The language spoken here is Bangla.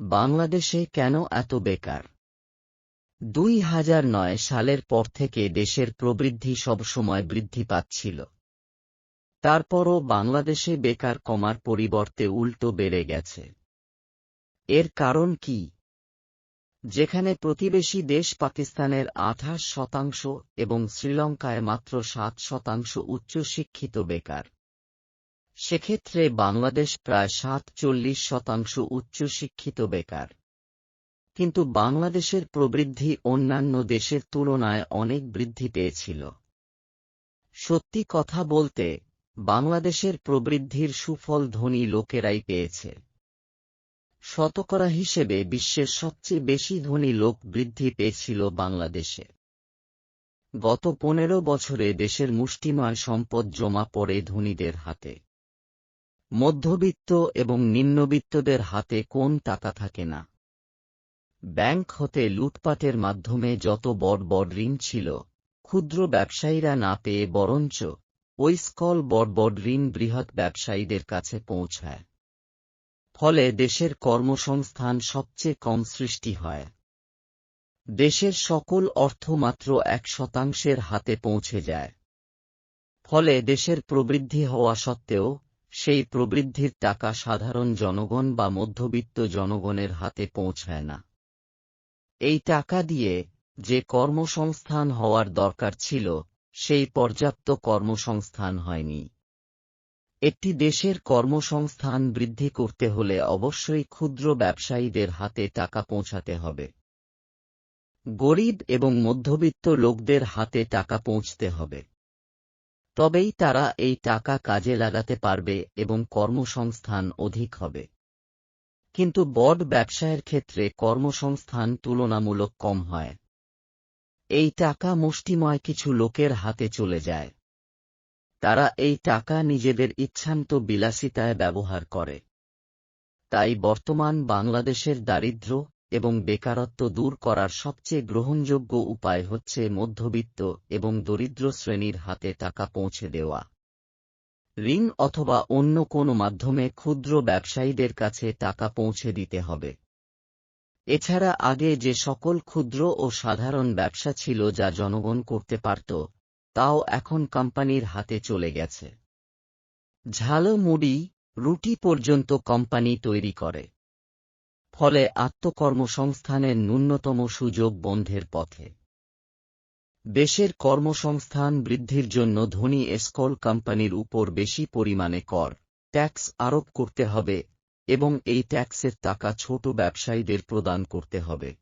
বাংলাদেশে কেন এত বেকার? দুই হাজার নয় সালের পর থেকে দেশের প্রবৃদ্ধি সবসময় বৃদ্ধি পাচ্ছিল। তারপরও বাংলাদেশে বেকার কমার পরিবর্তে উল্টো বেড়ে গেছে। এর কারণ কি? যেখানে প্রতিবেশী দেশ পাকিস্তানের আঠাশ শতাংশ এবং শ্রীলঙ্কায় মাত্র সাত শতাংশ উচ্চশিক্ষিত বেকার। সেক্ষেত্রে বাংলাদেশ প্রায় সাতচল্লিশ শতাংশ উচ্চশিক্ষিত বেকার। কিন্তু বাংলাদেশের প্রবৃদ্ধি অন্যান্য দেশের তুলনায় অনেক বৃদ্ধি পেয়েছিল। সত্যি কথা বলতে, বাংলাদেশের প্রবৃদ্ধির সুফল ধনী লোকেরাই পেয়েছে। শতকরা হিসেবে বিশ্বের সবচেয়ে বেশি ধনী লোক বৃদ্ধি পেয়েছিল বাংলাদেশে। গত পনেরো বছরে দেশের মুষ্টিময় সম্পদ জমা পড়ে ধনীদের হাতে। মধ্যবিত্ত এবং নিম্নবিত্তদের হাতে কোন টাকা থাকে না। ব্যাংক হতে লুটপাটের মাধ্যমে যত বড় বড় ঋণ ছিল, ক্ষুদ্র ব্যবসায়ীরা না পেয়ে বরঞ্চ ওই স্কল বড় বড় ঋণ বৃহৎ ব্যবসায়ীদের কাছে পৌঁছায়। ফলে দেশের কর্মসংস্থান সবচেয়ে কম সৃষ্টি হয়। দেশের সকল অর্থ মাত্র এক শতাংশের হাতে পৌঁছে যায়। ফলে দেশের প্রবৃদ্ধি হওয়া সত্ত্বেও সেই প্রবৃদ্ধির টাকা সাধারণ জনগণ বা মধ্যবিত্ত জনগণের হাতে পৌঁছায় না। এই টাকা দিয়ে যে কর্মসংস্থান হওয়ার দরকার ছিল, সেই পর্যাপ্ত কর্মসংস্থান হয়নি। একটি দেশের কর্মসংস্থান বৃদ্ধি করতে হলে অবশ্যই ক্ষুদ্র ব্যবসায়ীদের হাতে টাকা পৌঁছাতে হবে। গরিব এবং মধ্যবিত্ত লোকদের হাতে টাকা পৌঁছতে হবে। তবেই তারা এই টাকা কাজে লাগাতে পারবে এবং কর্মসংস্থান অধিক হবে। কিন্তু বড ব্যবসায়ের ক্ষেত্রে কর্মসংস্থান তুলনামূলক কম হয়। এই টাকা মুষ্টিময় কিছু লোকের হাতে চলে যায়। তারা এই টাকা নিজেদের ইচ্ছান্ত বিলাসিতায় ব্যবহার করে। তাই বর্তমান বাংলাদেশের দারিদ্র্য এবং বেকারত্ব দূর করার সবচেয়ে গ্রহণযোগ্য উপায় হচ্ছে মধ্যবিত্ত এবং দরিদ্র শ্রেণির হাতে টাকা পৌঁছে দেওয়া। ঋণ অথবা অন্য কোনো মাধ্যমে ক্ষুদ্র ব্যবসায়ীদের কাছে টাকা পৌঁছে দিতে হবে। এছাড়া আগে যে সকল ক্ষুদ্র ও সাধারণ ব্যবসা ছিল যা জনগণ করতে পারত, তাও এখন কোম্পানির হাতে চলে গেছে। ঝালো মুড়ি রুটি পর্যন্ত কোম্পানি তৈরি করে। ফলে আত্মকর্মসংস্থানের ন্যূনতম সুযোগ বন্ধের পথে। দেশের কর্মসংস্থান বৃদ্ধির জন্য ধনী এসকল কোম্পানির উপর বেশি পরিমাণে কর, ট্যাক্স আরোপ করতে হবে এবং এই ট্যাক্সের টাকা ছোট ব্যবসায়ীদের প্রদান করতে হবে।